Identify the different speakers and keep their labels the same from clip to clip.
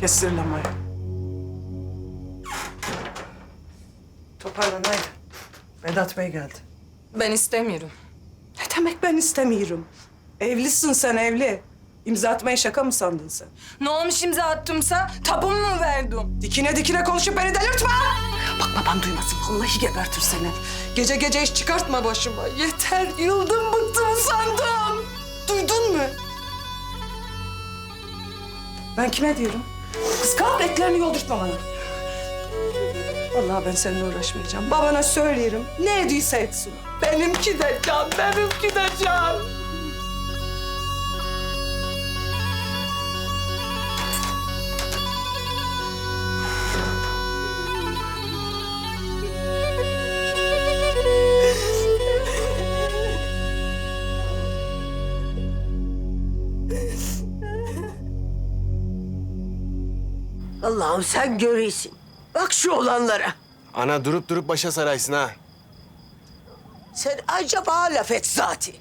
Speaker 1: Kes sırlamayı. Toparlan haydi. Vedat Bey geldi.
Speaker 2: Ben istemiyorum.
Speaker 1: Demek ben istemiyorum? Evlisin sen evli. İmza atmayı şaka mı sandın sen?
Speaker 2: Ne olmuş imza attımsa tapumu mu verdim?
Speaker 1: Dikine dikine konuşup beni delirtme! Bak baban duymasın. Vallahi gebertir seni. Gece gece iş çıkartma başıma. Yeter. Yıldım bıktım sandım. Duydun mu? Ben kime diyorum? Kız kalk etlerini yoldurtma bana. Vallahi ben seninle uğraşmayacağım. Babana söylerim. Ne ediyse etsin. Benimki de can, benimki de can.
Speaker 3: Allah'ım sen görüyorsun. Bak şu olanlara.
Speaker 4: Ana durup durup başa saraysın ha.
Speaker 3: Sen acaba laf et zati.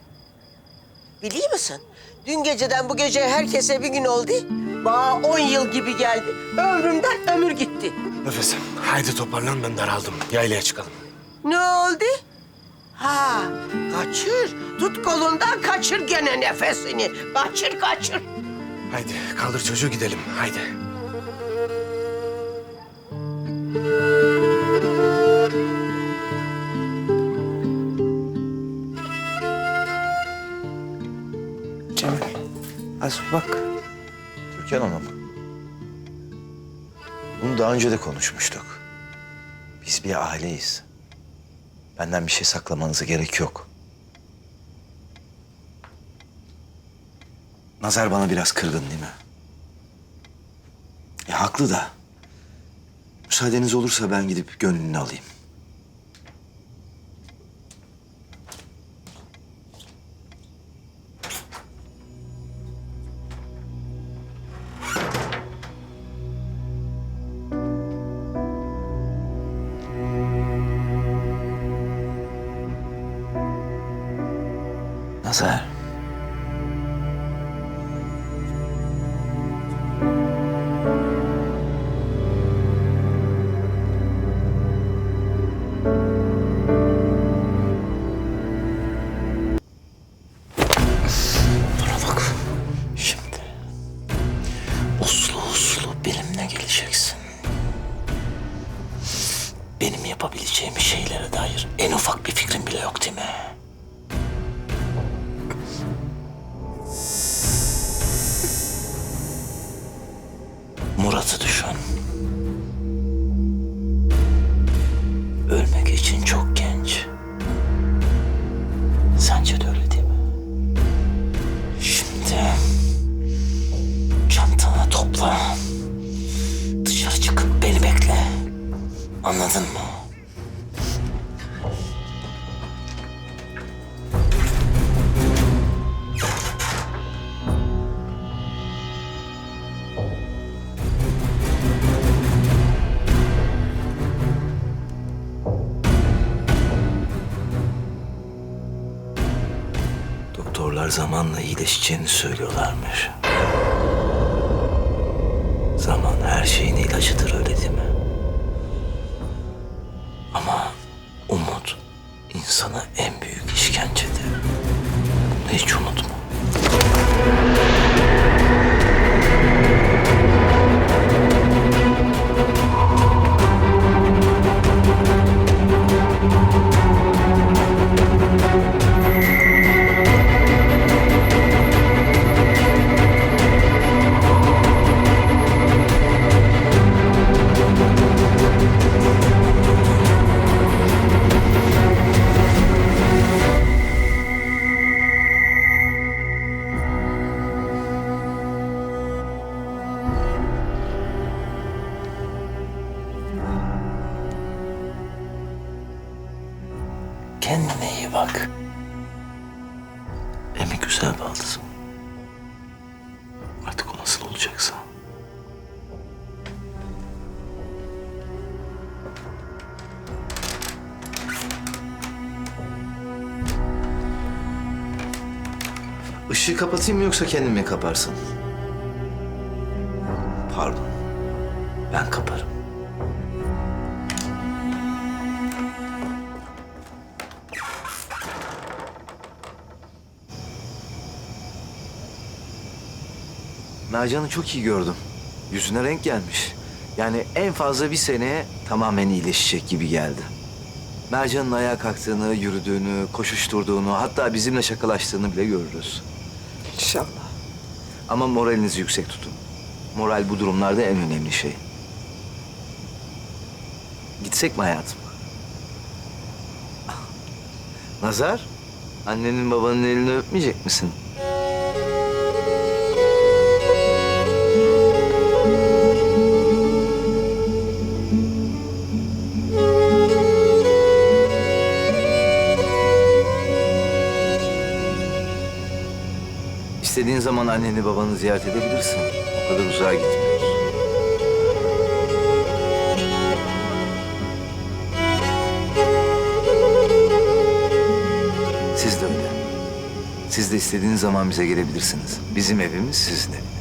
Speaker 3: Biliyor musun? Dün geceden bu gece herkese bir gün oldu. Bana on yıl gibi geldi. Ömrümden ömür gitti.
Speaker 4: Nefesim. Haydi toparlan ben daraldım. Yaylaya çıkalım.
Speaker 3: Ne oldu? Ha, kaçır. Tut kolundan kaçır gene nefesini. Kaçır, kaçır.
Speaker 4: Haydi kaldır çocuğu gidelim. Haydi.
Speaker 1: Cemil, az bak.
Speaker 5: Türkan Hanım. Bunu daha önce de konuşmuştuk. Biz bir aileyiz. Benden bir şey saklamanıza gerek yok. Nazar bana biraz kırgın değil mi? E, haklı da. Müsaadeniz olursa ben gidip gönlünü alayım. Doktorlar zamanla iyileşeceğini söylüyorlarmış. Zaman her şeyin ilacıdır öyle değil mi? Ama umut insana en büyük işkencedir. Bunu hiç unutma. Işığı kapatayım mı yoksa kendin mi kaparsın? Pardon. Ben kaparım. Mercan'ı çok iyi gördüm. Yüzüne renk gelmiş. Yani en fazla bir seneye tamamen iyileşecek gibi geldi. Mercan'ın ayağa kalktığını, yürüdüğünü, koşuşturduğunu, hatta bizimle şakalaştığını bile görürüz.
Speaker 1: İnşallah.
Speaker 5: Ama moralinizi yüksek tutun. Moral bu durumlarda en önemli şey. Gitsek mi hayatım? Nazar, annenin babanın elini öpmeyecek misin? İstediğin zaman anneni babanı ziyaret edebilirsin. O kadar uzağa gitmiyoruz. Siz de öyle. Siz de istediğiniz zaman bize gelebilirsiniz. Bizim evimiz sizin eviniz.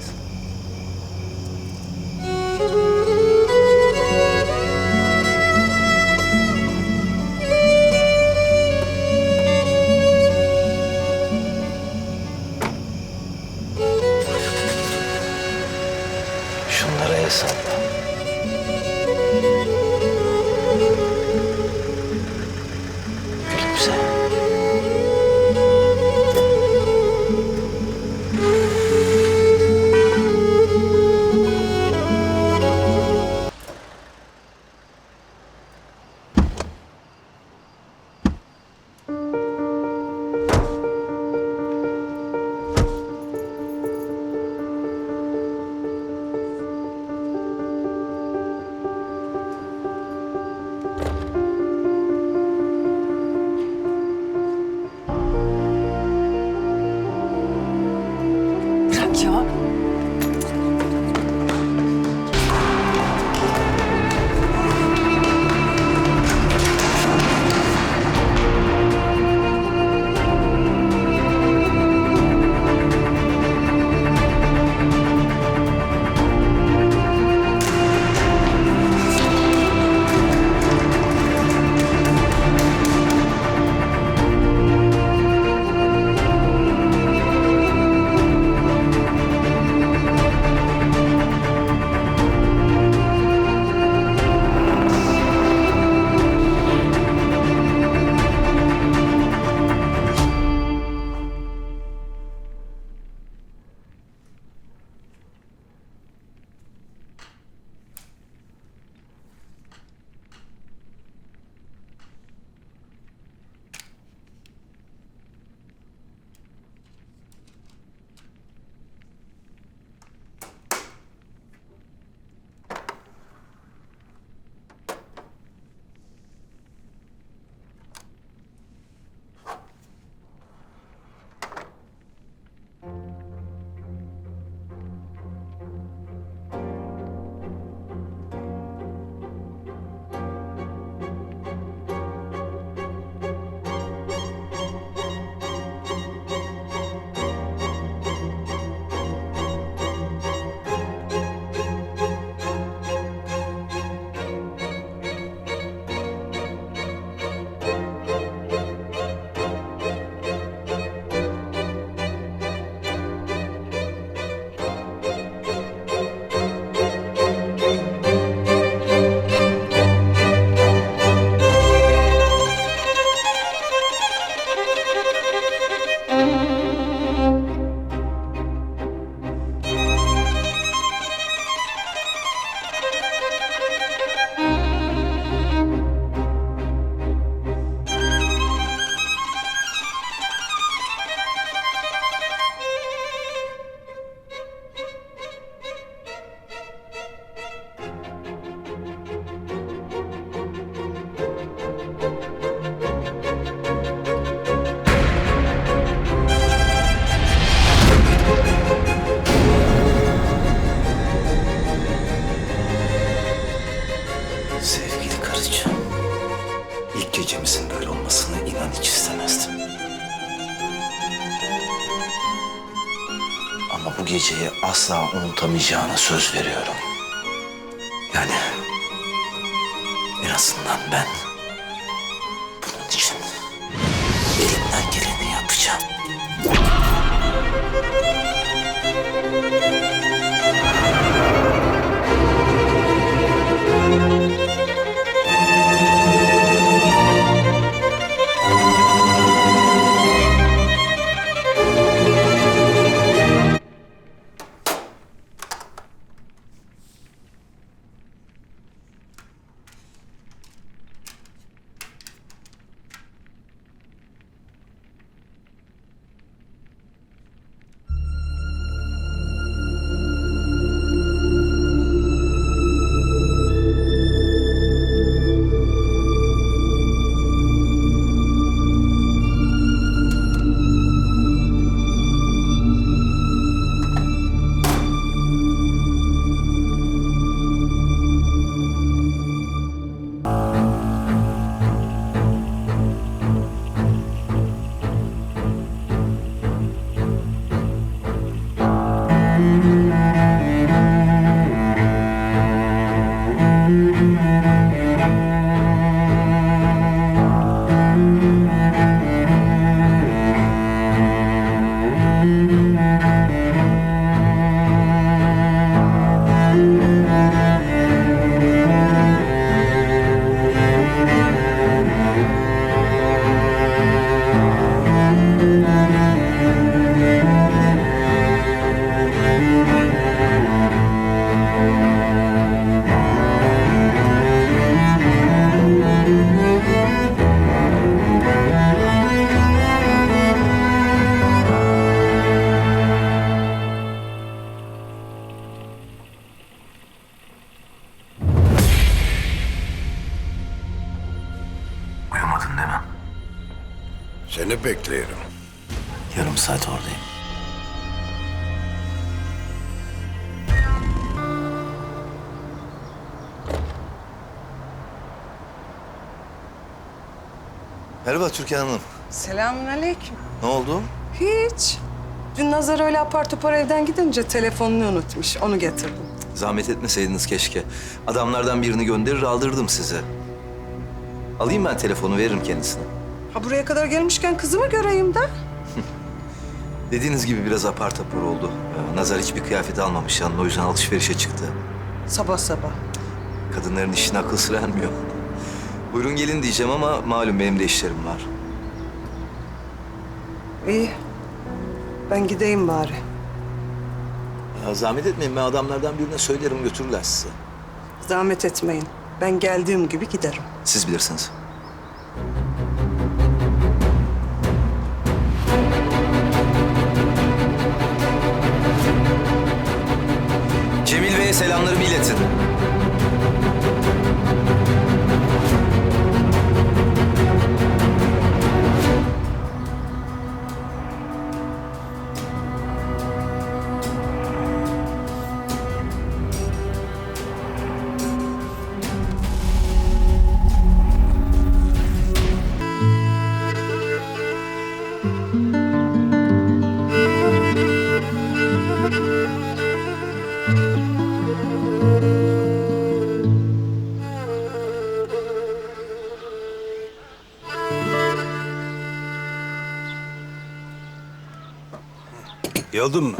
Speaker 5: Asla unutamayacağına söz veriyorum. Yani en azından ben bunun için elimden geleni yapacağım.
Speaker 6: Seni bekliyorum.
Speaker 5: Yarım saat oradayım. Merhaba Türkan Hanım.
Speaker 1: Selamünaleyküm.
Speaker 5: Ne oldu?
Speaker 1: Hiç. Dün Nazar öyle apar topar evden gidince telefonunu unutmuş. Onu getirdim.
Speaker 5: Zahmet etmeseydiniz keşke. Adamlardan birini gönderir aldırdım size. Alayım ben telefonu veririm kendisine.
Speaker 1: Ha buraya kadar gelmişken kızımı göreyim de.
Speaker 5: Dediğiniz gibi biraz apar topar oldu. Ee, Nazar hiçbir kıyafet almamış yanına o yüzden alışverişe çıktı.
Speaker 1: Sabah sabah.
Speaker 5: Kadınların işine akıl sır ermiyor. Buyurun gelin diyeceğim ama malum benim de işlerim var.
Speaker 1: İyi. Ben gideyim bari.
Speaker 5: Ya zahmet etmeyin ben adamlardan birine söylerim götürürler sizi.
Speaker 1: Zahmet etmeyin. Ben geldiğim gibi giderim.
Speaker 5: Siz bilirsiniz. Selamlarımı iletin.
Speaker 6: Geldin mi?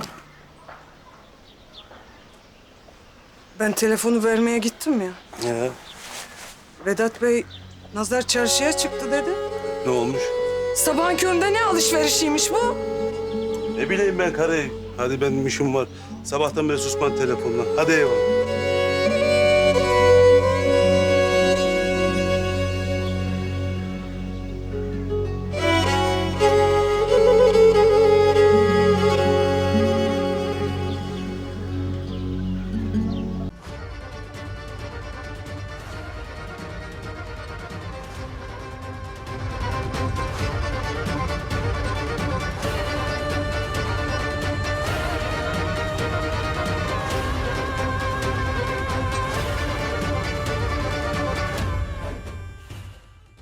Speaker 1: Ben telefonu vermeye gittim ya.
Speaker 6: He.
Speaker 1: Vedat Bey Nazar çarşıya çıktı dedi.
Speaker 6: Ne olmuş?
Speaker 1: Sabahın köründe ne alışverişiymiş bu?
Speaker 6: Ne bileyim ben karı. Hadi benim işim var. Sabahtan beri susman telefonla. Hadi eyvallah.